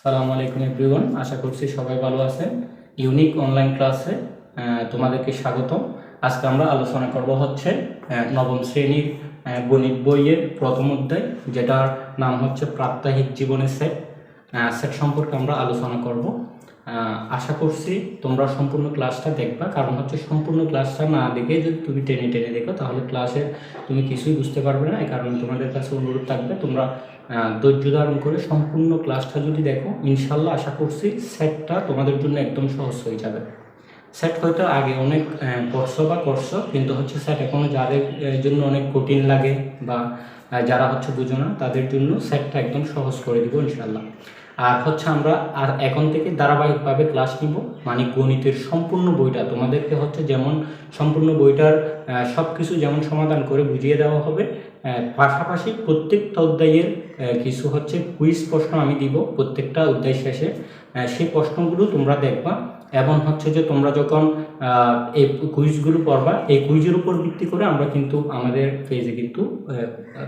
সালামু আলাইকুম এভরিওয়ান আশা করছি সবাই ভালো আছেন। ইউনিক অনলাইন ক্লাসে তোমাদেরকে স্বাগতম। আজকে আমরা আলোচনা করব হচ্ছে নবম শ্রেণির গণিত বইয়ের প্রথম অধ্যায়, যেটার নাম হচ্ছে প্রাত্যহিক জীবনের সেট। সেট সম্পর্কে আমরা আলোচনা করব। আশা করছি তোমরা সম্পূর্ণ ক্লাসটা দেখবা। কারণ হচ্ছে সম্পূর্ণ ক্লাসটা না দেখে যদি তুমি টেনে টেনে দেখো, তাহলে ক্লাসের তুমি কিছুই বুঝতে পারবে না। এই কারণে তোমাদের কাছে অনুরোধ থাকবে, তোমরা ধৈর্য ধারণ করে সম্পূর্ণ ক্লাসটা যদি দেখো, ইনশাল্লাহ আশা করছি সেটটা তোমাদের জন্য একদম সহজ হয়ে যাবে। সেট হয়তো আগে অনেক করছ বা করছ কিন্তু হচ্ছে সেট এখনও যাদের জন্য অনেক কঠিন লাগে বা যারা হচ্ছে বুঝো না, তাদের জন্য সেটটা একদম সহজ করে দিব ইনশাল্লাহ। আর হচ্ছে আমরা আর এখন থেকে ধারাবাহিকভাবে ক্লাস নিব মানে গণিতের সম্পূর্ণ বইটা। তোমাদেরকে হচ্ছে যেমন সম্পূর্ণ বইটার সব কিছু যেমন সমাধান করে বুঝিয়ে দেওয়া হবে পাশাপাশি প্রত্যেকটা অধ্যায়ের কিছু হচ্ছে কুইজ প্রশ্ন আমি দিব প্রত্যেকটা অধ্যায় শেষে। সেই প্রশ্নগুলো তোমরা দেখবা এবং হচ্ছে যে তোমরা যখন এই কুইজগুলো পড়বা, এই কুইজের উপর ভিত্তি করে আমরা কিন্তু আমাদের পেজে কিন্তু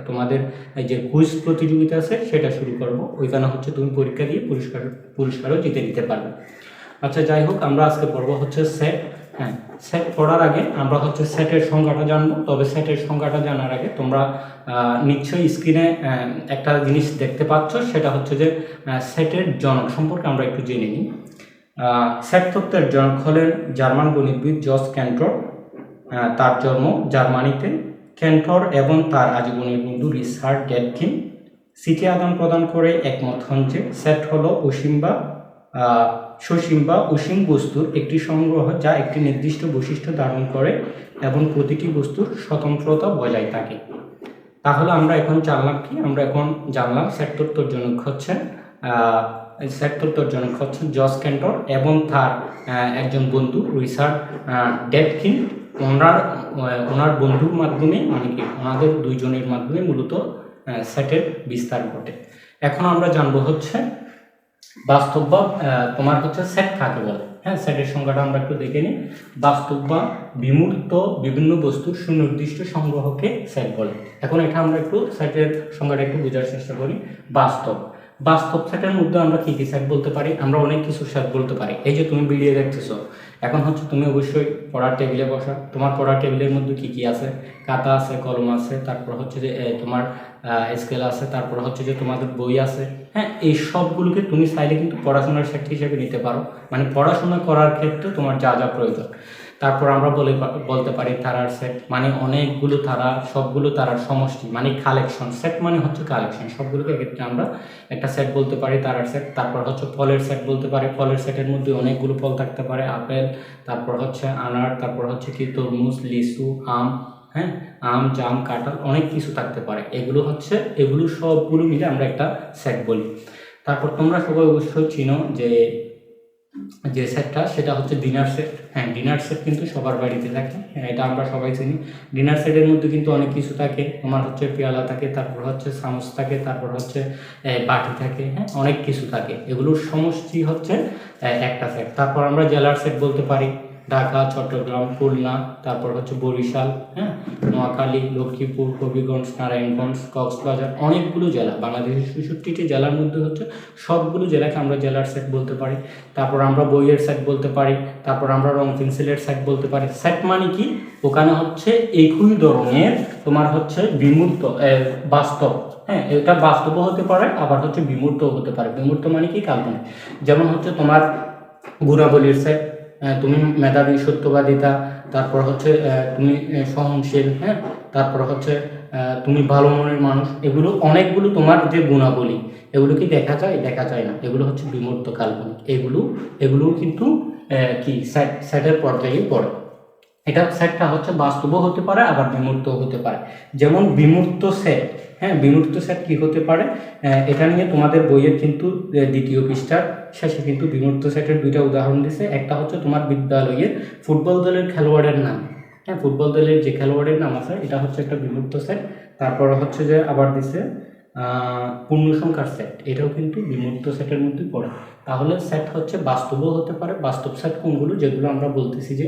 তোমাদের যে কুইজ প্রতিযোগিতা আছে সেটা শুরু করব। ওইখানে হচ্ছে তুমি পরীক্ষা দিয়ে পুরস্কার, পুরস্কারও জিতে নিতে পারবে। আচ্ছা যাই হোক, আমরা আজকে পড়ব হচ্ছে সেট হ্যাঁ সেট পড়ার আগে আমরা হচ্ছে সেটের সংজ্ঞাটা জানব। তবে সেটের সংজ্ঞাটা জানার আগে তোমরা নিশ্চয়ই স্ক্রিনে একটা জিনিস দেখতে পাচ্ছ, সেটা হচ্ছে যে সেটের জনক সম্পর্কে আমরা একটু জেনে নিই। সেট তত্ত্বের জনক হলেন জার্মান গণিতবিদ জস ক্যান্টর। তার জন্ম জার্মানিতে। ক্যান্টর এবং তার আজীবনের বন্ধু রিসার্ড ডেটকিন। চিঠি আদান প্রদান করে একমত হন যে সেট হলো অসীম বা সসীম বা অসীম বস্তুর একটি সংগ্রহ যা একটি নির্দিষ্ট বৈশিষ্ট্য ধারণ করে এবং প্রতিটি বস্তুর স্বতন্ত্রতা বজায় থাকে। তাহলে আমরা এখন জানলাম কি? আমরা এখন জানলাম সেট জনক হচ্ছেন আহ, জনক হচ্ছেন জস ক্যান্টর এবং তার একজন বন্ধু রিসার্ড ডেটকিন। ওনার ওনার বন্ধুর মাধ্যমে মানে কি? ওনাদের দুইজনের মাধ্যমে মূলত সেটের বিস্তার ঘটে। এখন আমরা জানব হচ্ছে বাস্তব বা তোমার হচ্ছে সেট কাকে বলে। হ্যাঁ সেটের সংখ্যাটা আমরা একটু দেখে নিই। বাস্তব বা বিমূর্ত, বিভিন্ন বস্তুর সুনির্দিষ্ট সংগ্রহকে সেট বলে। এখন এটা আমরা একটু সেটের সংখ্যাটা একটু বোঝার চেষ্টা করি। বাস্তব। বাস্তব সেটের মধ্যে আমরা কী কী সেট বলতে পারি? আমরা অনেক কিছু সেট বলতে পারি। এই যে তুমি ভিডিও দেখতেছো এখন হচ্ছে তুমি অবশ্যই পড়ার টেবিলে বসা। তোমার পড়ার টেবিলের মধ্যে কি কি আছে? কাতা আছে, কলম আছে, তারপর হচ্ছে যে তোমার স্কেল আছে, তারপর হচ্ছে যে, তোমাদের বই আছে। হ্যাঁ এই সবগুলোকে তুমি চাইলে কিন্তু পড়াশোনার সেট হিসেবে নিতে পারো। মানে পড়াশোনা করার ক্ষেত্রে তোমার যা যা প্রয়োজন। তারপর আমরা বলে বলতে পারি তারার সেট মানে অনেকগুলো তারা, সবগুলো তারার সমষ্টি মানে কালেকশন সেট মানে হচ্ছে কালেকশন সবগুলোকে ক্ষেত্রে আমরা একটা সেট বলতে পারি, তারার সেট তারপর হচ্ছে ফলের সেট বলতে পারি। ফলের সেটের মধ্যে অনেকগুলো ফল থাকতে পারে, আপেল, তারপর হচ্ছে আনার, তারপর হচ্ছে কি তরমুজ, লিচু, আম হ্যাঁ? আম, জাম, কাঁঠাল, অনেক কিছু থাকতে পারে। এগুলো হচ্ছে, এগুলো সবগুলো মিলে আমরা একটা সেট বলি। তারপর তোমরা সবাই অবশ্যই চিনো যে যে সেটটা সেটা হচ্ছে ডিনার সেট হ্যাঁ ডিনার সেট কিন্তু সবার বাড়িতে থাকে। হ্যাঁ এটা আমরা সবাই চিনি। ডিনার সেটের মধ্যে কিন্তু অনেক কিছু থাকে। তোমার হচ্ছে পেয়ালা থাকে, তারপর হচ্ছে চামচ থাকে, তারপর হচ্ছে বাটি থাকে। হ্যাঁ অনেক কিছু থাকে। এগুলোর সমষ্টি হচ্ছে একটা সেট তারপর আমরা জেলার সেট বলতে পারি। ঢাকা, চট্টগ্রাম, খুলনা, তারপর হচ্ছে বরিশাল হ্যাঁ? নোয়াখালী, লক্ষ্মীপুর, হবিগঞ্জ, নারায়ণগঞ্জ, কক্সবাজার অনেকগুলো জেলা, বাংলাদেশের ছেষট্টিটি জেলার মধ্যে হচ্ছে সবগুলো জেলাকে আমরা জেলার সেট বলতে পারি। তারপর আমরা বইয়ের সেট বলতে পারি, তারপর আমরা রং পেন্সিলের সেট বলতে পারি। সেট মানে কি? ওখানে হচ্ছে একই ধরনের তোমার হচ্ছে বিমূর্ত বাস্তব হ্যাঁ? এটা বাস্তবও হতে পারে, আবার হচ্ছে বিমূর্তও হতে পারে। বিমূর্ত মানে কি? কাল্পনিক। যেমন হচ্ছে তোমার গুণাবলীর সেট তুমি মেধাবী, সত্যবাদিতা, তারপর হচ্ছে তুমি সহনশীল হ্যাঁ তারপর হচ্ছে তুমি ভালো মনের মানুষ, এগুলো অনেকগুলো তোমার যে গুণাবলী, এগুলো কি দেখা যায়? দেখা যায় না। এগুলো হচ্ছে বিমূর্ত কাল্পনিক। এগুলো এগুলো কিন্তু কি স্যাটের পর্যায়ে পড়ে। এটা সেটটা হচ্ছে বাস্তবও হতে পারে, আবার বিমূর্তও হতে পারে। যেমন বিমূর্ত সেট হ্যাঁ বিমূর্ত সেট কি হতে পারে? এটা নিয়ে তোমাদের বইয়ের কিন্তু দ্বিতীয় পৃষ্ঠার শেষে কিন্তু বিমূর্ত সেটের দুইটা উদাহরণ দিছে। একটা হচ্ছে তোমার বিদ্যালয়ের ফুটবল দলের খেলোয়াড়ের নাম। হ্যাঁ ফুটবল দলের যে খেলোয়াড়ের নাম আছে, এটা হচ্ছে একটা বিমূর্ত সেট তারপর হচ্ছে যে আবার দিছে পূর্ণ সংখ্যার সেট এটাও কিন্তু বিমূর্ত সেটের মধ্যে পড়ে। তাহলে সেট হচ্ছে বাস্তবও হতে পারে। বাস্তব সেট কোনগুলো? যেগুলো আমরা বলতেছি যে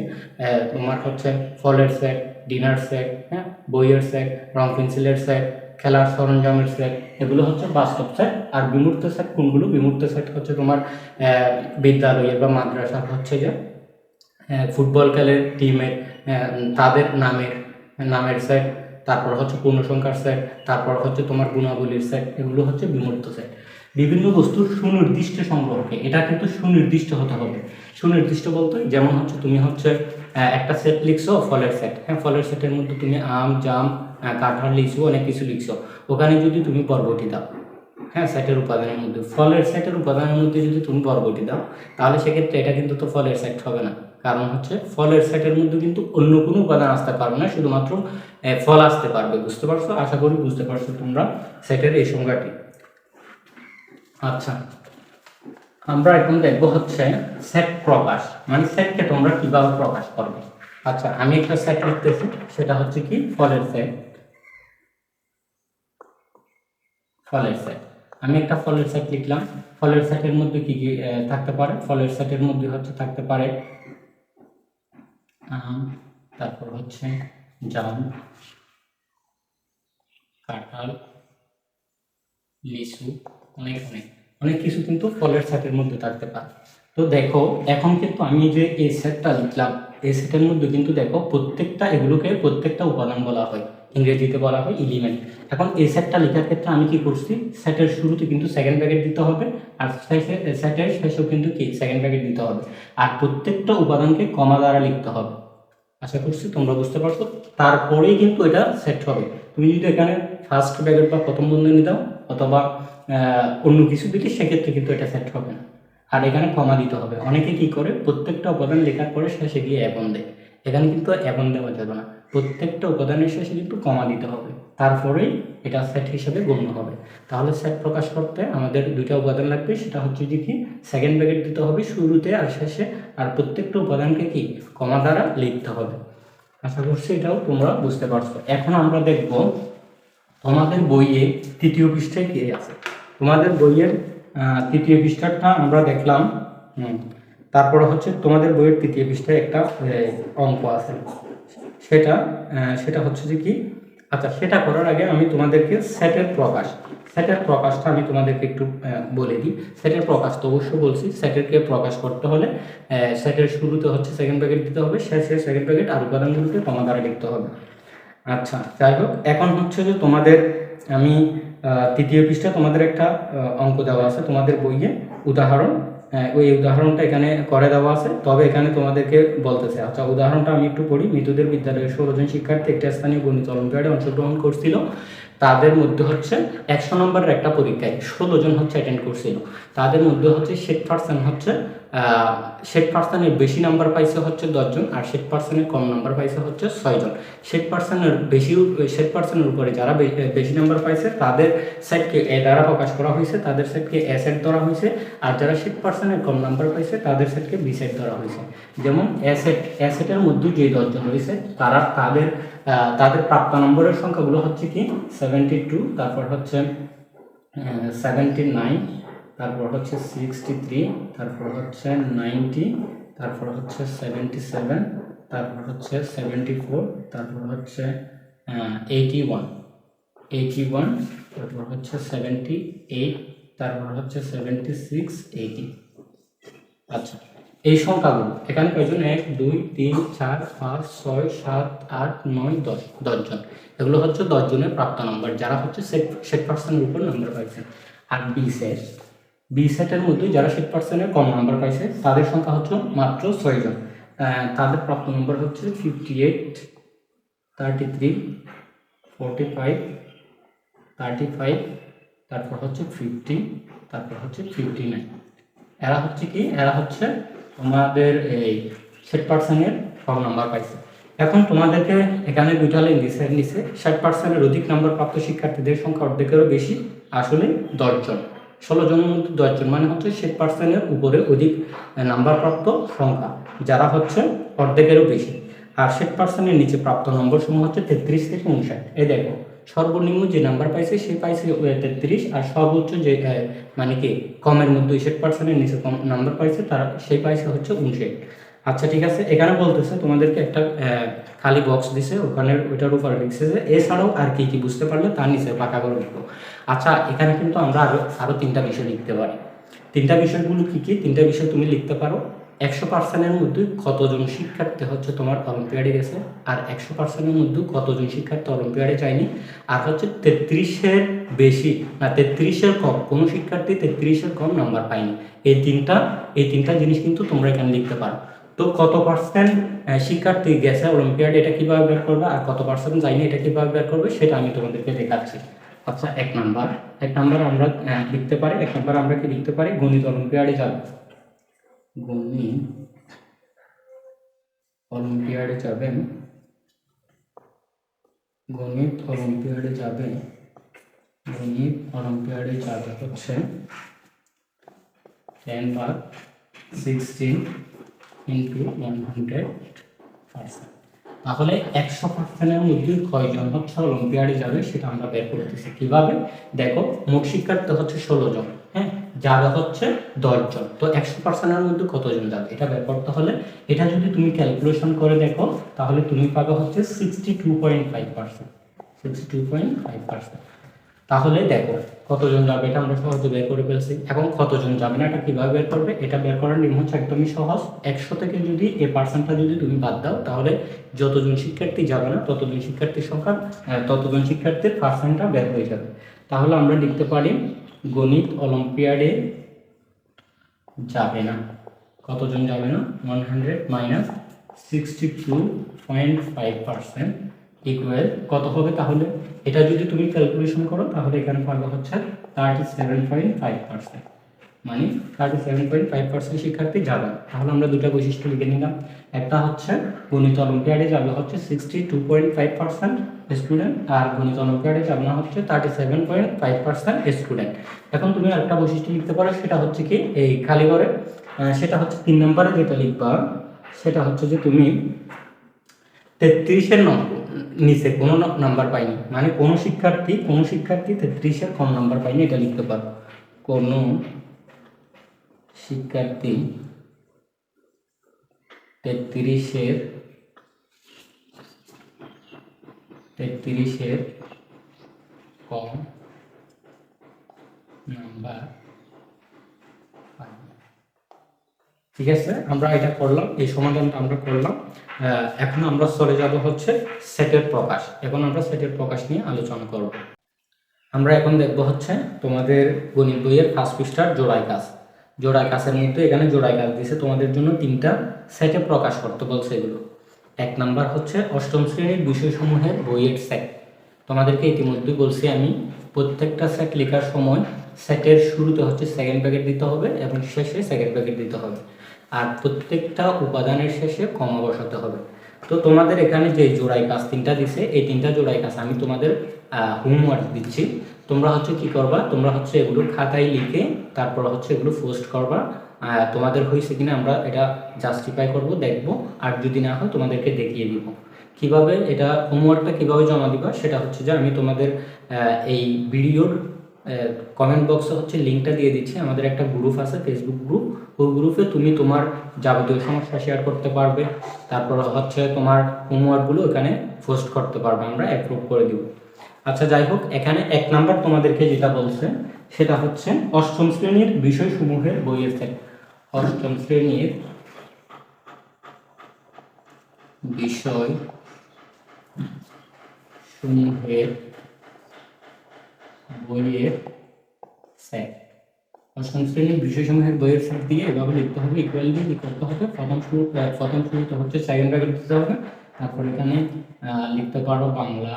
তোমার হচ্ছে ফলের সেট ডিনার সেট হ্যাঁ? বইয়ের সেট রং পেন্সিলের সেট খেলার সরঞ্জামের সেট এগুলো হচ্ছে বাস্তব সেট আর বিমূর্ত সেট কোনগুলো? বিমূর্ত সেট হচ্ছে তোমার বিদ্যালয়ের বা মাদ্রাসার হচ্ছে যে ফুটবল খেলের টিমের তাদের নামের নামের সেট তারপর হচ্ছে পূর্ণসংখ্যার সেট তারপর হচ্ছে তোমার গুণাবলীর সেট এগুলো হচ্ছে বিমূর্ত সেট বিভিন্ন বস্তুর সুনির্দিষ্ট সংগ্রহকে এটা কিন্তু সুনির্দিষ্ট হতে হবে। সুনির্দিষ্ট বলতে যেমন হচ্ছে তুমি হচ্ছে একটা সেট লিখছো, ফলের সেট হ্যাঁ ফলের সেটের মধ্যে তুমি আম, জাম কাঁঠাল লিচু অনেক কিছু লিখছো। ওখানে যদি তুমি বরবটি দাও হ্যাঁ সেটের উপাদানের মধ্যে। ফলের সেটের উপাদানের মধ্যে যদি তুমি বরবটি দাও, তাহলে সেক্ষেত্রে এটা কিন্তু তো ফলের সেট হবে না। কারণ হচ্ছে ফলের সেটের মধ্যে কিন্তু অন্য কোনো উপাদান আসতে পারবে না, শুধুমাত্র ফল আসতে পারবে। বুঝতে পারছ? আশা করি বুঝতে পারছ তোমরা সেটের এই সংজ্ঞাটি। আচ্ছা আমরা এখন দেখব হচ্ছে সেট প্রকাশ। মানে সেটকে তোমরা কীভাবে প্রকাশ করবে? আচ্ছা আমি একটা সেট লিখতেছি, সেটা হচ্ছে কি? ফলের সেট। ফলের সেট। আমি একটা ফলের সেট লিখলাম। ফলের সেটের মধ্যে কি কি থাকতে পারে? ফলের সেটের মধ্যে হচ্ছে থাকতে পারে তারপর হচ্ছে জাম, কাঁঠাল, লিচু, অনেক অনেক। অনেক কিছু কিন্তু ফলের সেটের মধ্যে থাকতে পারে। তো দেখো, এখন কিন্তু আমি যে এই সেটটা লিখলাম, এই সেটের মধ্যে কিন্তু দেখো প্রত্যেকটা, এগুলোকে প্রত্যেকটা উপাদান বলা হয়। ইংরেজিতে বলা হয় এলিমেন্ট এখন এই সেটটা লেখার ক্ষেত্রে আমি কি করছি? সেটের শুরুতে কিন্তু সেকেন্ড ব্র্যাকেট দিতে হবে আর সেটের শেষেও কিন্তু কি? সেকেন্ড ব্র্যাকেট দিতে হবে। আর প্রত্যেকটা উপাদানকে কমা দ্বারা লিখতে হবে। আশা করছি তোমরা বুঝতে পারছ? তারপরেই কিন্তু এটা সেট হবে। তুমি যদি এখানে ফার্স্ট ব্র্যাকেট বা প্রথম বন্ধনী দাও অথবা অন্য কিছু দিলে সেক্ষেত্রে কিন্তু এটা সেট হবে না। আর এখানে কমা দিতে হবে। অনেকে কি করে? প্রত্যেকটা উপাদান লেখার পরে শেষে গিয়ে অ্যাপন দেয় এখানে কিন্তু অ্যাপন দেওয়া যাবে না। প্রত্যেকটা উপাদানের শেষে কিন্তু কমা দিতে হবে। তারপরেই এটা সেট হিসেবে গণ্য হবে। তাহলে সেট প্রকাশ করতে আমাদের দুইটা উপাদান লাগবে। সেটা হচ্ছে যে কি সেকেন্ড ব্র্যাকেট দিতে হবে শুরুতে আর শেষে। আর প্রত্যেকটা উপাদানকে কি কমা দ্বারা লিখতে হবে। আশা করছি এটাও তোমরা বুঝতে পারছ। এখন আমরা দেখব তোমাদের বইয়ে তৃতীয় পৃষ্ঠায় কে আছে। তোমাদের বইয়ের তৃতীয় পৃষ্ঠাটা আমরা দেখলাম। হুম, তারপরে হচ্ছে তোমাদের বইয়ের তৃতীয় পৃষ্ঠায় একটা অঙ্ক আছে। সেটা সেটা হচ্ছে যে কি আচ্ছা সেটা করার আগে আমি তোমাদেরকে সেটের প্রকাশ, সেটের প্রকাশটা আমি তোমাদেরকে একটু বলে দিই। সেটের প্রকাশ তো অবশ্যই বলছি, সেটেরকে প্রকাশ করতে হলে সেটের শুরুতে হচ্ছে সেকেন্ড প্যাকেট দিতে হবে, শেষে সেকেন্ড প্যাকেট আর উপাদানগুলোকে কমা দ্বারা লিখতে হবে। আচ্ছা যাই হোক, এখন হচ্ছে যে তোমাদের আমি তৃতীয় পৃষ্ঠা তোমাদের একটা অঙ্ক দেওয়া আছে, তোমাদের বইয়ে উদাহরণ ওই উদাহরণটা এখানে করে দেওয়া আছে। তবে এখানে তোমাদেরকে বলতেছে আচ্ছা উদাহরণটা আমি একটু পড়ি। মৃতদের বিদ্যালয়ের ষোলো জন শিক্ষার্থী একটা স্থানীয় গণিত অলিম্পিয়াডে অংশগ্রহণ করছিল। তাদের মধ্যে হচ্ছে একশো নম্বরের একটা পরীক্ষায় ষোলো জন হচ্ছে অ্যাটেন্ড করছিল। তাদের মধ্যে হচ্ছে ষাট পার্সেন্ট হচ্ছে ষাট পার্সেন্টের বেশি নাম্বার পাইছে হচ্ছে দশজন আর ষাট পার্সেন্টের কম নাম্বার পাইছে হচ্ছে ছয়জন। ষাট পার্সেন্টের বেশি ষাট পার্সেন্টের উপরে যারা বেশি নাম্বার পাইছে, তাদের সেটকে এ দ্বারা প্রকাশ করা হয়েছে, তাদের সেটকে এ সেট ধরা হয়েছে আর যারা ষাট পার্সেন্টের কম নাম্বার পাইছে, তাদের সেটকে বি সেট ধরা হয়েছে। যেমন এ সেট এ সেটের মধ্যে যে দশজন রয়েছে, তারা তাদের তাদের প্রাপ্ত নম্বরের সংখ্যাগুলো হচ্ছে কি? সেভেন্টি টু তারপর হচ্ছে সেভেন্টি নাইন তারপর হচ্ছে সিক্সটি থ্রি তারপর হচ্ছে নাইনটি তারপর হচ্ছে সেভেন্টি সেভেন তারপর হচ্ছে সেভেন্টি ফোর তারপর হচ্ছে এইটি ওয়ান এইটি ওয়ান তারপর হচ্ছে সেভেন্টি এইট তারপর হচ্ছে সেভেন্টি সিক্স এইটি আচ্ছা এই সংখ্যাগুলো, এখানে কয়জন? এক, দুই, তিন, চার, পাঁচ, ছয়, সাত, আট, নয়, দশ, দশজন। এগুলো হচ্ছে দশজনের প্রাপ্ত নম্বর যারা হচ্ছে সেট পার্সেন্টের উপর নম্বর পাইছেন। আর বি সেট বি সেটের মধ্যে যারা সেট পার্সেন্টের কম নাম্বার পাইছে, তাদের সংখ্যা হচ্ছে মাত্র ছয়জন তাদের প্রাপ্ত নম্বর হচ্ছে fifty eight thirty three forty five thirty five তারপর হচ্ছে ফিফটি তারপর হচ্ছে ফিফটি নাইন এরা হচ্ছে কি? এরা হচ্ছে তোমাদের এই ষাট পার্সেন্টের কম নাম্বার পাইছে। এখন তোমাদেরকে এখানে দুইটা লাইন দিছে নিচে ষাট পার্সেন্টের অধিক নাম্বার প্রাপ্ত শিক্ষার্থীদের সংখ্যা অর্ধেকেরও বেশি, আসলে দশজন। ষোলো জনের মধ্যে দশজন মানে হচ্ছে ষাট পার্সেন্টের উপরে অধিক নাম্বার প্রাপ্ত সংখ্যা, যারা হচ্ছে অর্ধেকেরও বেশি। আর ষাট পার্সেন্টের নিচে প্রাপ্ত নম্বর সমূহ হচ্ছে তেত্রিশ থেকে উনষাট এই দেখো, সর্বনিম্ন যে নাম্বার পাইছে, সে পাইছে তেত্রিশ, আর সর্বোচ্চ যে মানে কি, কমের মধ্যে ষাট পার্সেন্টের নিচে কম নাম্বার পাইছে, তারা সেই পাইছে হচ্ছে উনষাট আচ্ছা ঠিক আছে, এখানে বলতেছে, তোমাদেরকে একটা খালি বক্স দিছে ওখানে ওইটার উপর লিখছে যে এছাড়াও আর কি কি বুঝতে পারলে, তার নিচে পাকা করে লিখো। আচ্ছা এখানে কিন্তু আমরা আরও আরও তিনটা বিষয় লিখতে পারি। তিনটা বিষয়গুলো কি কি? তিনটা বিষয় তুমি লিখতে পারো। একশো পার্সেন্টের মধ্যে কতজন শিক্ষার্থী হচ্ছে তোমার অলিম্পিয়াডে গেছে, আর একশো পার্সেন্টের মধ্যে কতজন শিক্ষার্থী অলিম্পিয়াডে যায়নি, আর হচ্ছে তেত্রিশের বেশি, না, তেত্রিশের কম, কোনো শিক্ষার্থী তেত্রিশের কম নাম্বার পায়নি। এই তিনটা এই তিনটা জিনিস কিন্তু তোমরা এখানে লিখতে পারো। তো কত পার্সেন্ট শিক্ষার্থী গেছে অলিম্পিয়াডে, এটা কীভাবে বের করবে, আর কত পার্সেন্ট যায়নি, এটা কীভাবে বের করবে, সেটা আমি তোমাদেরকে দেখাচ্ছি। আচ্ছা এক নাম্বার। এক নাম্বার আমরা লিখতে পারি, এক নাম্বার আমরা কি লিখতে পারি? গণিত অলিম্পিয়াডে যাবে। গণিত অলিম্পিয়াডে যাবেন। গণিত অলিম্পিয়াডে যাবেন। গণিত অলিম্পিয়াডে যাবে হচ্ছে টেন বার sixteen into one hundred percent তাহলে একশো পার্সেন্টের মধ্যে কয়জন হচ্ছে অলিম্পিয়াডে যাবে সেটা আমরা বের করতেছি কীভাবে? দেখো, মোট শিক্ষার্থী হচ্ছে ষোলো জন হ্যাঁ? যাবে হচ্ছে দশ জন, তো একশো পার্সেন্টের মধ্যে কতজন যাবে? এটা বের করতে হলে এটা যদি তুমি ক্যালকুলেশন করে দেখো, তাহলে তুমি পাবে হচ্ছে sixty two point five percent sixty two point five percent তাহলে দেখো, কতজন যাবে এটা আমরা সহজে বের করে ফেলছি। এখন কতজন যাবে না, এটা কীভাবে বের করবে, এটা বের করার নিয়ম হচ্ছে একদমই সহজ। একশো থেকে যদি এ পার্সেন্টটা যদি তুমি বাদ দাও, তাহলে যতজন শিক্ষার্থী যাবে না, ততজন শিক্ষার্থীর সংখ্যা ততজন শিক্ষার্থীর পার্সেন্টটা বের হয়ে যাবে। তাহলে আমরা লিখতে পারি, গণিত অলিম্পিয়াডে যাবে না। কতজন যাবে না? One hundred minus sixty two point five percent equal কত হবে তাহলে? এটা যদি তুমি ক্যালকুলেশন করো, তাহলে এখানে পাবে হচ্ছে thirty seven point five percent মানে thirty seven point five percent শিক্ষার্থী যাবে। তাহলে আমরা দুটা বৈশিষ্ট্য লিখে নিলাম। একটা হচ্ছে গণিত অলিম্পিয়াডে যাবে হচ্ছে sixty two point five percent student আর গণিত অলিম্পিয়াডে যাবে না হচ্ছে thirty seven point five percent student এখন তুমি একটা বৈশিষ্ট্য লিখতে পারো, সেটা হচ্ছে কি, এই খালি সেটা হচ্ছে তিন নম্বরে যেটা লিখবা, সেটা হচ্ছে যে তুমি তেত্রিশের নিচে কোনো নাম্বার পাইনি। মানে কোনো শিক্ষার্থী কোনো শিক্ষার্থী তেত্রিশের কম নাম্বার পাইনি, এটা লিখতে পারো। কোনো শিক্ষার্থী তেত্রিশের তেত্রিশের কম নাম্বার পাইনি ঠিক আছে? আমরা এটা করলাম, এই সমাধানটা আমরা করলাম। এখন আমরা চলে যাব হচ্ছে সেটের প্রকাশ। এখন আমরা সেটের প্রকাশ নিয়ে আলোচনা করব। আমরা এখন দেখব হচ্ছে তোমাদের গণিত বইয়ের ফার্স্ট পৃষ্ঠার জোড়াই কাজ। জোড়াই কাজের মধ্যে এখানে জোড়াই কাজ দিয়েছে তোমাদের জন্য তিনটা সেটে প্রকাশ করতে বলছে এগুলো। এক নাম্বার হচ্ছে অষ্টম শ্রেণির বিষয়সমূহের বইয়ের সেট। তোমাদেরকে ইতিমধ্যে বলছি আমি, প্রত্যেকটা সেট লেখার সময় সেটের শুরুতে হচ্ছে সেকেন্ড প্যাকেট দিতে হবে এবং শেষে সেকেন্ড প্যাকেট দিতে হবে। আর প্রত্যেকটা উপাদানের শেষে কমা বসাতে হবে। তো তোমাদের এখানে যে জোড়াই কাজ তিনটা দিছে, এই তিনটা জোড়াই কাজ আমি তোমাদের হোমওয়ার্ক দিচ্ছি। তোমরা হচ্ছে কি করবা, তোমরা হচ্ছে এগুলো খাতায় লিখে তারপর হচ্ছে এগুলো পোস্ট করবা। তোমাদের হয়েছে কিনা আমরা এটা জাস্টিফাই করব, দেখব। আর যদি না হয় তোমাদেরকে দেখিয়ে দিব। কীভাবে এটা হোমওয়ার্কটা কীভাবে জমা দিবা, সেটা হচ্ছে যে আমি তোমাদের এই ভিডিওর কমেন্ট বক্সে হচ্ছে লিঙ্কটা দিয়ে দিচ্ছি। আমাদের একটা গ্রুপ আছে ফেসবুক গ্রুপ ওই গ্রুপে তুমি তোমার যাবতীয় সমস্যা শেয়ার করতে পারবে। তারপর হচ্ছে তোমার হোমওয়ার্কগুলো এখানে পোস্ট করতে পারবে। আমরা অ্যাপ্রুভ করে দিব। আচ্ছা যাই হোক, এখানে এক নাম্বার তোমাদেরকে যেটা বলছে, সেটা হচ্ছে অষ্টম শ্রেণির বিষয়সমূহের বইয়ের সেট অষ্টম শ্রেণির বিষয় সমূহের বইয়ের সেট অষ্টম শ্রেণির বিষয়সমূহের বইয়ের সেট দিয়ে এভাবে লিখতে হবে ইকুয়াল করতে হবে, প্রথম শুরু প্রথম শুরুতে হচ্ছে সেকেন্ড ব্র্যাকেট দিতে হবে, তারপর এখানে লিখতে পারো বাংলা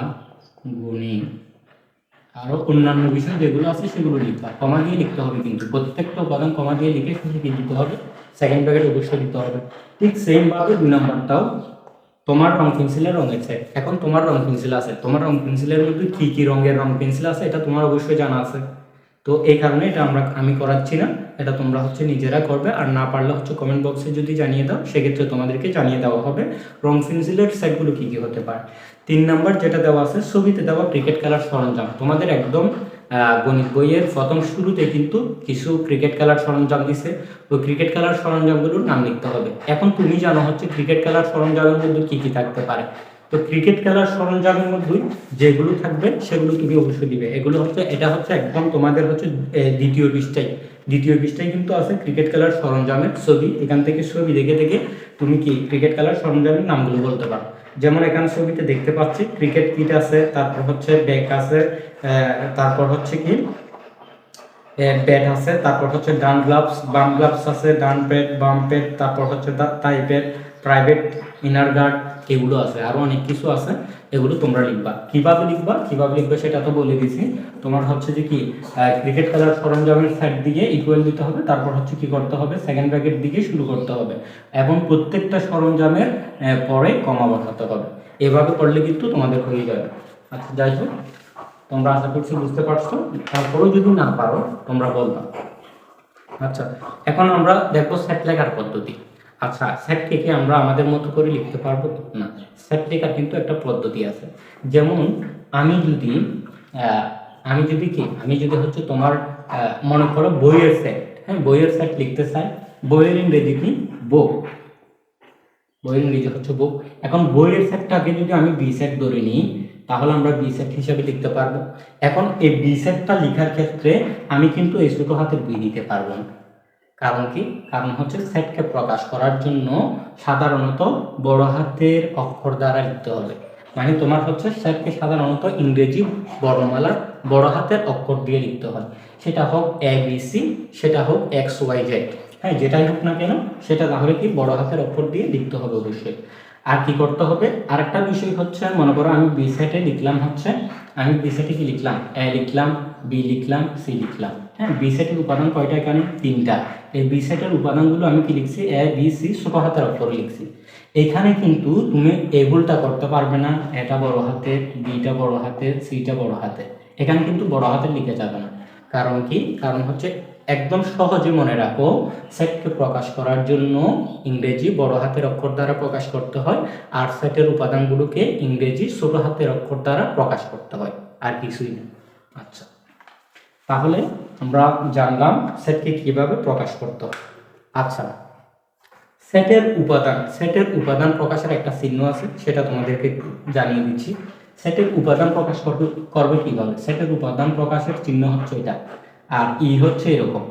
গণিত আরও অন্যান্য বিষয় যেগুলো আছে সেগুলো লিখবা কমা দিয়ে লিখতে হবে কিন্তু, প্রত্যেকটা উপাদান কমা দিয়ে লিখে কি দিতে হবে? সেকেন্ড ব্র্যাকেট অবশ্যই দিতে হবে। ঠিক সেম ভাবে দুই নম্বরটাও তোমার রং পেন্সিলের রঙের সেট এখন তোমার রং পেন্সিল আছে। তোমার রং পেন্সিলের মধ্যে কি কি রঙের রং পেন্সিল আছে, এটা তোমার অবশ্যই জানা আছে। তো এই কারণে এটা আমরা, আমি করাচ্ছি না, এটা তোমরা হচ্ছে নিজেরা করবে। আর না পারলে হচ্ছে কমেন্ট বক্সে যদি জানিয়ে দাও, সেক্ষেত্রে তোমাদেরকে জানিয়ে দেওয়া হবে রং পেন্সিলের সেটগুলো কি কি হতে পারে। তিন নাম্বার যেটা দেওয়া আছে, ছবিতে দেওয়া ক্রিকেট খেলার সরঞ্জাম। তোমাদের একদম গণিত বইয়ের প্রথম শুরুতে কিন্তু কিছু ক্রিকেট খেলার সরঞ্জাম দিছে। ওই ক্রিকেট খেলার সরঞ্জামগুলোর নাম লিখতে হবে। এখন তুমি জানো হচ্ছে ক্রিকেট খেলার সরঞ্জামের মধ্যে কি কি থাকতে পারে। তো ক্রিকেট খেলার সরঞ্জামের মধ্যে যেগুলো থাকবে, সেগুলো তুমি অবশ্যই দিবে। এগুলো হচ্ছে, এটা হচ্ছে একদম তোমাদের হচ্ছে দ্বিতীয় পৃষ্ঠায়। দ্বিতীয় পৃষ্ঠায় কিন্তু আছে ক্রিকেট খেলার সরঞ্জামের ছবি। এখান থেকে ছবি দেখে দেখে তুমি কি ক্রিকেট খেলার সরঞ্জামের নামগুলো বলতে পারো। যেমন এখানে ছবিতে দেখতে পাচ্ছি ক্রিকেট কিট আছে, তারপর হচ্ছে ব্যাগ আছে তারপর হচ্ছে কি ব্যাট আছে, তারপর হচ্ছে ডান গ্লাভস বাম গ্লাভস আছে ডান প্যাড বাম প্যাড তারপর হচ্ছে thigh pad private inner guard এগুলো আছে, আরও অনেক কিছু আছে, এগুলো তোমরা লিখবা। কীভাবে লিখবা? কীভাবে লিখবে সেটা তো বলে দিছি। তোমার হচ্ছে যে কি ক্রিকেট খেলার সরঞ্জামের সাইড দিকে ইকুয়াল দিতে হবে, তারপর হচ্ছে কি করতে হবে? সেকেন্ড ব্র্যাকেট দিকে শুরু করতে হবে। এবং প্রত্যেকটা সরঞ্জামের পরে কমা বসাতে হবে। এভাবে করলে কিন্তু তোমাদের হয়ে যাবে। আচ্ছা যাই হোক, তোমরা আশা করছি বুঝতে পারছ। তারপরেও যদি না পারো, তোমরা বলবা। আচ্ছা এখন আমরা দেখব সেট লেখার পদ্ধতি। আচ্ছা সেটকে কি আমরা আমাদের মতো করে লিখতে পারব না? সেট লেখার কিন্তু একটা পদ্ধতি আছে। যেমন, আমি যদি আমি যদি কি? আমি যদি হচ্ছে তোমার মনে করো বইয়ের সেট হ্যাঁ বইয়ের সেট লিখতে চাই। বইয়ের ইংরেজি কি? বুক বইয়ের ইংরেজি হচ্ছে বুক এখন বইয়ের সেটটাকে যদি আমি বি সেট ধরে নিই, তাহলে আমরা বি সেট হিসাবে লিখতে পারব। এখন এই বি সেটটা লেখার ক্ষেত্রে আমি কিন্তু এই ছোট হাতের বি দিতে পারব না। কারণ কি? কারণ হচ্ছে সেটকে প্রকাশ করার জন্য সাধারণত বড় হাতের অক্ষর দ্বারা লিখতে হবে। মানে তোমার হচ্ছে সেটকে সাধারণত ইংরেজি বর্ণমালার বড় হাতের অক্ষর দিয়ে লিখতে হয়। সেটা হোক এ বি সি সেটা হোক এক্স ওয়াই জেড হ্যাঁ যেটাই হোক না কেন, সেটা তাহলে কি বড় হাতের অক্ষর দিয়ে লিখতে হবে অবশ্যই। আর কি করতে হবে? আরেকটা বিষয় হচ্ছে, মনে করো আমি বি সেটে লিখলাম হচ্ছে, আমি বি সেটে কি লিখলাম? এ লিখলাম বি লিখলাম সি লিখলাম। হ্যাঁ বি সেটের উপাদান কয়টা এখানে? তিনটা। এই বি সেটের উপাদানগুলো আমি কি লিখছি? এ বি সি ছোট হাতের অক্ষরে লিখছি। এখানে কিন্তু তুমি এই ভুলটা করতে পারবে না। এটা বড় হাতের বিটা বড় হাতের সিটা বড় হাতে। এখানে কিন্তু বড় হাতের লিখে যাবে না। কারণ কি? কারণ হচ্ছে একদম সহজে মনে রাখো সেটকে প্রকাশ করার জন্য ইংরেজি বড় হাতের অক্ষর দ্বারা প্রকাশ করতে হয়, আর সেটের উপাদানগুলোকে ইংরেজি ছোট হাতের অক্ষর দ্বারা প্রকাশ করতে হয়, আর কিছুই না। আচ্ছা। তাহলে আমরা জানলাম সেটকে কীভাবে প্রকাশ করতে আচ্ছা সেটের উপাদান সেটের উপাদান প্রকাশের একটা চিহ্ন আছে, সেটা তোমাদেরকে জানিয়ে দিচ্ছি। সেটের উপাদান প্রকাশ করবে করবে কীভাবে? সেটের উপাদান প্রকাশের চিহ্ন হচ্ছে এটা, আর ই হচ্ছে এরকম।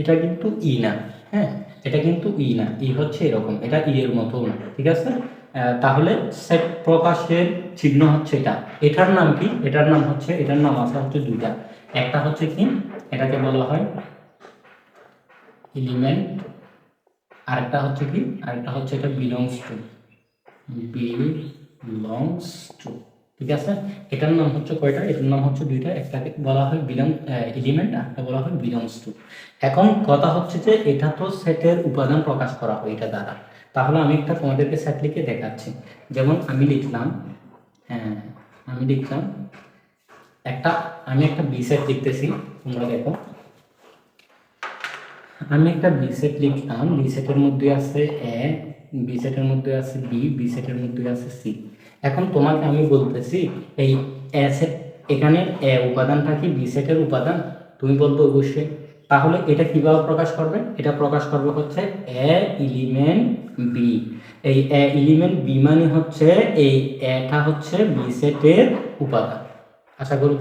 এটা কিন্তু ই না হ্যাঁ? এটা কিন্তু ই না, ই হচ্ছে এরকম, এটা ই এর মতো না, ঠিক আছে? তাহলে সেট প্রকাশের চিহ্ন হচ্ছে এটা। এটার নাম কি? এটার নাম হচ্ছে, এটার নাম আছে হচ্ছে দুইটা। একটা হচ্ছে কি? এটাকে বলা হয় এলিমেন্ট আরেকটা হচ্ছে কি? আরেকটা হচ্ছে এটা বিলংস টু বিলংস টু ঠিক আছে? এটার নাম হচ্ছে কয়টা? এটার নাম হচ্ছে দুইটা। একটাকে বলা হয় বিলং এলিমেন্ট আরেকটা বলা হয় বিলংস টু এখন কথা হচ্ছে যে এটা তো সেটের উপাদান প্রকাশ করা হয় এটা দ্বারা। তাহলে আমি একটা তোমাদেরকে সেট লিখে দেখাচ্ছি। যেমন আমি লিখলাম হ্যাঁ আমি লিখলাম একটা, আমি একটা বি সেট লিখতেছি, তোমরা দেখো। আমি একটা বি সেট লিখলাম বি মধ্যে আছে এ বি সেটের মধ্যে আছে বি বি সেটের মধ্যে আছে সি এখন তোমাকে আমি বলতেছি, এই এ এখানে এ উপাদানটা কি বি সেটের উপাদান, তুমি বলব অবশ্যই। তাহলে এটা কীভাবে প্রকাশ করবে? এটা প্রকাশ করবে হচ্ছে এ এলিমেন্ট বি এই এ এলিমেন্ট বি মানে হচ্ছে, এই এটা হচ্ছে বি সেটের উপাদান। আশা করি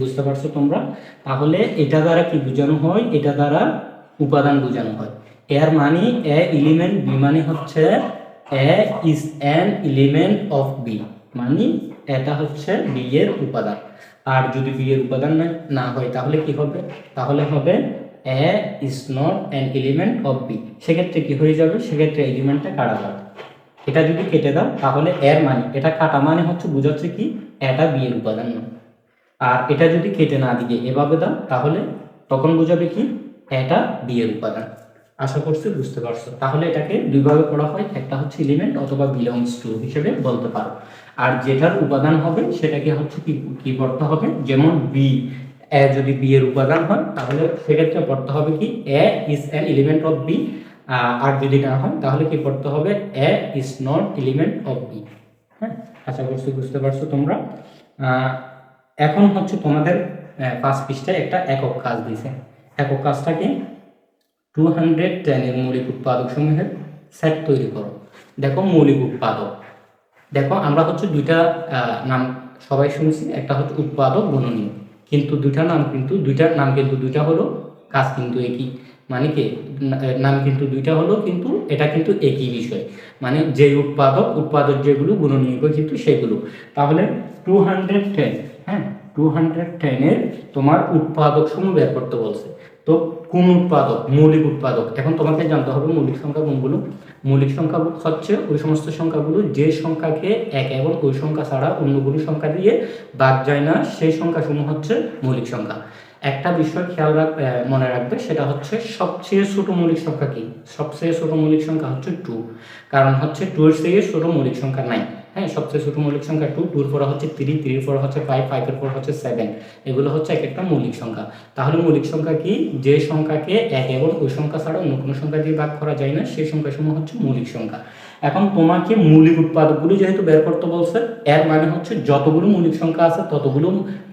বুঝতে পারছ তোমরা? তাহলে এটা দ্বারা কি বোঝানো হয়? এটা দ্বারা উপাদান বোঝানো হয়। এর মানে এ এলিমেন্ট বি মানে হচ্ছে A is an element of B মানে এটা হচ্ছে বি এর উপাদান। আর যদি বি এর উপাদান না হয়, তাহলে কি হবে? তাহলে হবে A is not an element of B সেক্ষেত্রে কি হয়ে যাবে? সেক্ষেত্রে এলিমেন্টটা কাটা যাবে। এটা যদি কেটে দাও, তাহলে এর মানে এটা কাটা মানে হচ্ছে বোঝাচ্ছে কি, এটা বি এর উপাদান নয়। আর এটা যদি কেটে না দিয়ে এভাবে দাও, তাহলে তখন বোঝাবে কি? এটা বি এর উপাদান। আশা করছি বুঝতে পারছ। তাহলে এটাকে দুইভাবে পড়া হয়, একটা হচ্ছে এলিমেন্ট অথবা বিলংস টু হিসেবে বলতে পারো। আর যেটার উপাদান হবে, সেটাকে হচ্ছে কি কি পড়তে হবে? যেমন বি এ যদি বি এর উপাদান হয়, তাহলে সেক্ষেত্রে পড়তে হবে কি? A is an element of B আর যদি না হয়, তাহলে কি পড়তে হবে? A is not element of B হ্যাঁ আশা করছি বুঝতে পারছ তোমরা। এখন হচ্ছে তোমাদের পাঁচ পৃষ্ঠায় একটা একক কাজ দিয়েছে। একক কাজটা কি? টু হান্ড্রেড টেনের মৌলিক উৎপাদক সমূহের সেট তৈরি করো। দেখো মৌলিক উৎপাদক। দেখো আমরা হচ্ছে দুইটা নাম সবাই শুনছি, একটা হচ্ছে উৎপাদক গুণনীয়। কিন্তু দুইটা নাম কিন্তু, দুইটার নাম কিন্তু দুইটা হলো কাজ কিন্তু একই। মানে কি? নাম কিন্তু দুইটা হলো, কিন্তু এটা কিন্তু একই বিষয়। মানে যে উৎপাদক উৎপাদক যেগুলো গুণনীয় কিন্তু সেগুলো। তাহলে টু হান্ড্রেড টেন হ্যাঁ টু হান্ড্রেড টেনের তোমার উৎপাদক সমূহ বের করতে বলছে। তো কোন উৎপাদক? মৌলিক উৎপাদক। এখন তোমাকে জানতে হবে মৌলিক সংখ্যা কোনগুলো? মৌলিক সংখ্যা হচ্ছে ওই সমস্ত সংখ্যাগুলো। যে সংখ্যাকে এক এবং ওই সংখ্যা ছাড়া অন্য কোনো সংখ্যা দিয়ে বাদ যায় না, সেই সংখ্যাসমূহ হচ্ছে মৌলিক সংখ্যা। একটা বিষয় খেয়াল রাখ মনে রাখবে, সেটা হচ্ছে সবচেয়ে ছোট মৌলিক সংখ্যা কি? সবচেয়ে ছোট মৌলিক সংখ্যা হচ্ছে টু কারণ হচ্ছে টু এর থেকে ছোট মৌলিক সংখ্যা নাই। হ্যাঁ সবচেয়ে ছোট মৌলিক সংখ্যা টু টুর পরে হচ্ছে থ্রি থ্রির পরে হচ্ছে ফাইভ ফাইভের পর হচ্ছে সেভেন এগুলো হচ্ছে এক একটা মৌলিক সংখ্যা। তাহলে মৌলিক সংখ্যা কি? যে সংখ্যাকে এক এবং ওই সংখ্যা ছাড়া অন্য কোনো সংখ্যা দিয়ে ভাগ করা যায় না, সেই সংখ্যা সংখ্যাসমূহ হচ্ছে মৌলিক সংখ্যা। এখন তোমাকে মৌলিক উৎপাদকগুলো যেহেতু বের করতে বলছে, এর মানে হচ্ছে যতগুলো মৌলিক সংখ্যা আছে, ততগুলো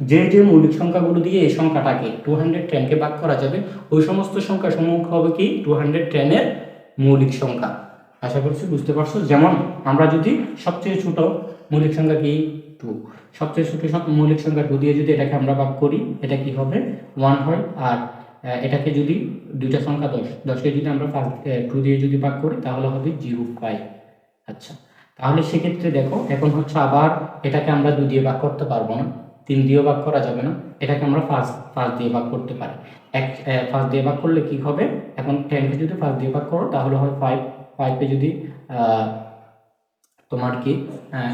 যে যে মৌলিক সংখ্যাগুলো দিয়ে এই সংখ্যাটাকে টু হান্ড্রেড টেনকে ভাগ করা যাবে, ওই সমস্ত সংখ্যা সমূহ হবে কি? টু হান্ড্রেড টেনের মৌলিক সংখ্যা। আশা করছি বুঝতে পারছ? যেমন আমরা যদি সবচেয়ে ছোট মৌলিক সংখ্যা কি টু সবচেয়ে ছোট মৌলিক সংখ্যা টু দিয়ে যদি এটাকে আমরা ভাগ করি, এটা কি হবে? ওয়ান হয়। আর এটাকে যদি দুইটা সংখ্যা দশ, দশকে যদি আমরা টু দিয়ে যদি ভাগ করি, তাহলে হবে জিরো ফাইভ আচ্ছা তাহলে সেক্ষেত্রে দেখো, এখন হচ্ছে আবার এটাকে আমরা দুই দিয়ে ভাগ করতে পারব না। তিন দিয়েও ভাগ করা যাবে না। এটাকে আমরা ফার্স্ট ফার্স্ট দিয়ে ভাগ করতে পারি। এক ফার্স্ট দিয়ে ভাগ করলে কি হবে? এখন টেনকে যদি ফার্স্ট দিয়ে ভাগ করো, তাহলে হয় ফাইভ ফাইভকে যদি তোমার কি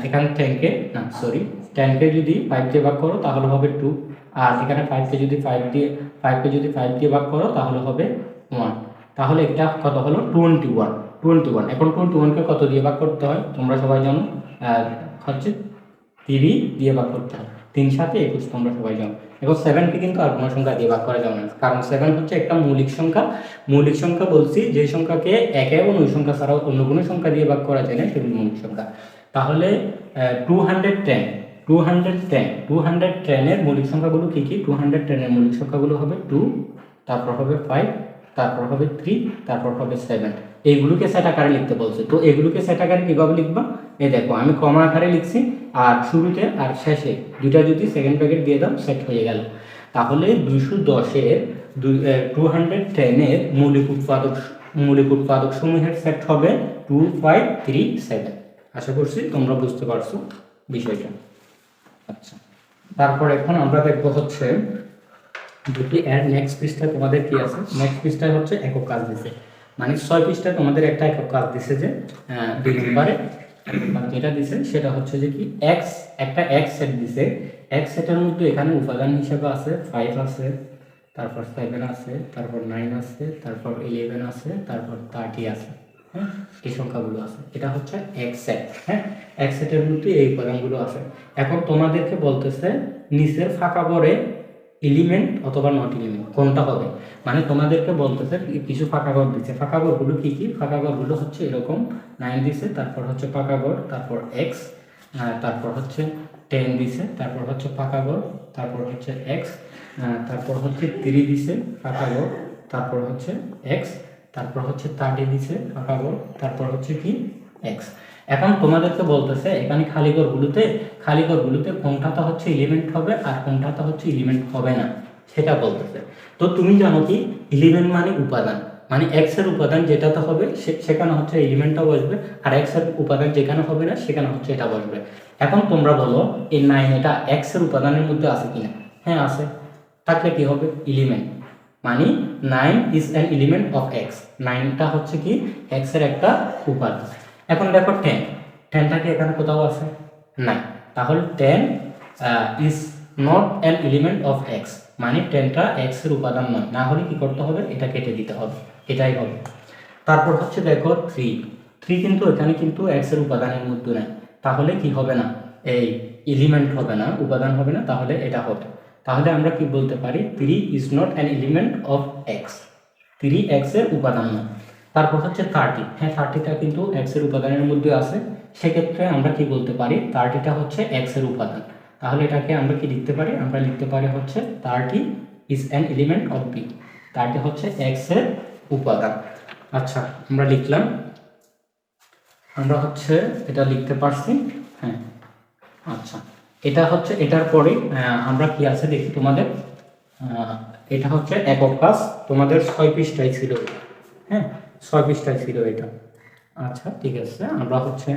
এখানে টেনকে না সরি টেনকে যদি ফাইভ দিয়ে ভাগ করো, তাহলে হবে টু আর এখানে ফাইভকে যদি ফাইভ দিয়ে ফাইভকে যদি ফাইভ দিয়ে ভাগ করো, তাহলে হবে ওয়ান তাহলে এটা কত হলো টোয়েন্টি ওয়ান টোয়েন্টি ওয়ান এখন টোয়েন্টি ওয়ানকে কত দিয়ে ভাগ করতে হয়, তোমরা সবাই জানো হচ্ছে তিরি দিয়ে ভাগ করতে হয়, তিন সাথে একুশ, তোমরা সবাই জানো এখন সেভেনকে কিন্তু আর কোনো সংখ্যা দিয়ে ভাগ করা যাবে না। কারণ সেভেন হচ্ছে একটা মৌলিক সংখ্যা। মৌলিক সংখ্যা বলছি যে সংখ্যাকে এক এবং ওই সংখ্যা ছাড়াও অন্য কোনো সংখ্যা দিয়ে ভাগ করা যায় না, সেগুলো মৌলিক সংখ্যা। তাহলে two hundred ten two hundred ten two hundred টেনের মৌলিক সংখ্যাগুলো কী কী? টু হান্ড্রেড টেনের মৌলিক সংখ্যাগুলো হবে টু তারপর হবে ফাইভ তারপর হবে থ্রি তারপর হবে সেভেন এইগুলোকে সেট আকারে লিখতে বলছে। তো এগুলোকে সেট আকারে কীভাবে লিখবা? এই দেখো, আমি কমা আকারে লিখছি, আর শুরুতে আর শেষে দুইটা যদি সেকেন্ড প্যাকেট দিয়ে দাও সেট হয়ে গেল। তাহলে দুইশো দশের টু হান্ড্রেড টেনের মৌলিক উৎপাদক মৌলিক উৎপাদক সমূহের সেট হবে টু ফাইভ থ্রি সেভেন আশা করছি তোমরা বুঝতে পারছ বিষয়টা। আচ্ছা তারপর এখন আমরা দেখব হচ্ছে দুটি এর নেক্সট পৃষ্ঠায় তোমাদের কি আছে? নেক্সট পৃষ্ঠায় হচ্ছে একক কাজ দিছে। মানে ছয় পৃষ্ঠায় তোমাদের একটা একক কাজ দিছে যে দুই নম্বরে। যেটা দিছে সেটা হচ্ছে যে কি এক্স একটা এক্স সেট দিছে। এক্স সেটের মধ্যে এখানে উপাদান হিসেবে আছে ফাইভ আছে, তারপর সেভেন আছে, তারপর নাইন আছে, তারপর ইলেভেন আছে, তারপর থার্টি আছে হ্যাঁ? এই সংখ্যাগুলো আছে। এটা হচ্ছে এক্স সেট হ্যাঁ? এক্স সেটের মধ্যে এই উপাদানগুলো আছে। এখন তোমাদেরকে বলতেছে, নিচের ফাঁকা বরে এলিমেন্ট অথবা নট এলিমেন্ট কোনটা হবে? মানে তোমাদেরকে বলতেছে কিছু ফাঁকা ঘর দিচ্ছে ফাঁকা ঘরগুলো কি কি? ফাঁকা ঘরগুলো হচ্ছে এরকম নাইন দিছে, তারপর হচ্ছে পাকা ঘর, তারপর এক্স তারপর হচ্ছে টেন দিছে, তারপর হচ্ছে পাকা ঘর, তারপর হচ্ছে এক্স তারপর হচ্ছে থ্রি দিছে ফাঁকা ঘর, তারপর হচ্ছে এক্স তারপর হচ্ছে থার্টি দিছে ফাঁকা ঘর, তারপর হচ্ছে কি? এক্স এখন তোমাদেরকে বলতেছে, এখানে খালি ঘরগুলোতে খালি ঘরগুলোতে কোনটাতে হচ্ছে এলিমেন্ট হবে আর কোনটাতে হচ্ছে এলিমেন্ট হবে না, সেটা বলতেছে। তো তুমি জানো কি এলিমেন্ট মানে উপাদান মানে এক্সের উপাদান যেটাতে হবে সেখানে হচ্ছে এলিমেন্টটা বসবে, আর এক্সের উপাদান যেখানে হবে না, সেখানে হচ্ছে এটা বসবে। এখন তোমরা বলো, এই নাইন এটা এক্সের উপাদানের মধ্যে আছে কিনা? হ্যাঁ আছে। থাকলে কি হবে? এলিমেন্ট মানে nine is an element of X নাইনটা হচ্ছে কি? এক্সের একটা উপাদান। এখন দেখো টেন টেনটা কি এখানে কোথাও আছে? নাই। তাহলে ten is not an element of X মানে টেনটা এক্সের উপাদান নয়। না হলে কি করতে হবে? এটা কেটে দিতে হবে। এটাই হবে। তারপর হচ্ছে দেখো থ্রি থ্রি কিন্তু এখানে কিন্তু এক্সের উপাদানের মধ্যে নাই। তাহলে কি হবে না? এই এলিমেন্ট হবে না উপাদান হবে না তাহলে এটা হবে। তাহলে আমরা কি বলতে পারি? Three is not an element of X three এক্সের উপাদান নয়। তারপর হচ্ছে থার্টি হ্যাঁ থার্টিটা কিন্তু এক্সের উপাদানের মধ্যে আছে। সেক্ষেত্রে আমরা কি বলতে পারি? থার্টিটা হচ্ছে এক্সের উপাদান। তাহলে এটাকে আমরা কি লিখতে পারি? আমরা লিখতে পারি হচ্ছে thirty is an element of B thirty হচ্ছে এক্সের উপাদান। আচ্ছা আমরা লিখলাম। আমরা হচ্ছে এটা লিখতে পারছি। হ্যাঁ আচ্ছা। এটা হচ্ছে, এটার পরে আমরা কি আছে দেখি তোমাদের? এটা হচ্ছে একক কাজ তোমাদের ছয় পৃষ্ঠায় ছিল। হ্যাঁ ছয় ছিল এটা। আচ্ছা ঠিক আছে। আমরা হচ্ছে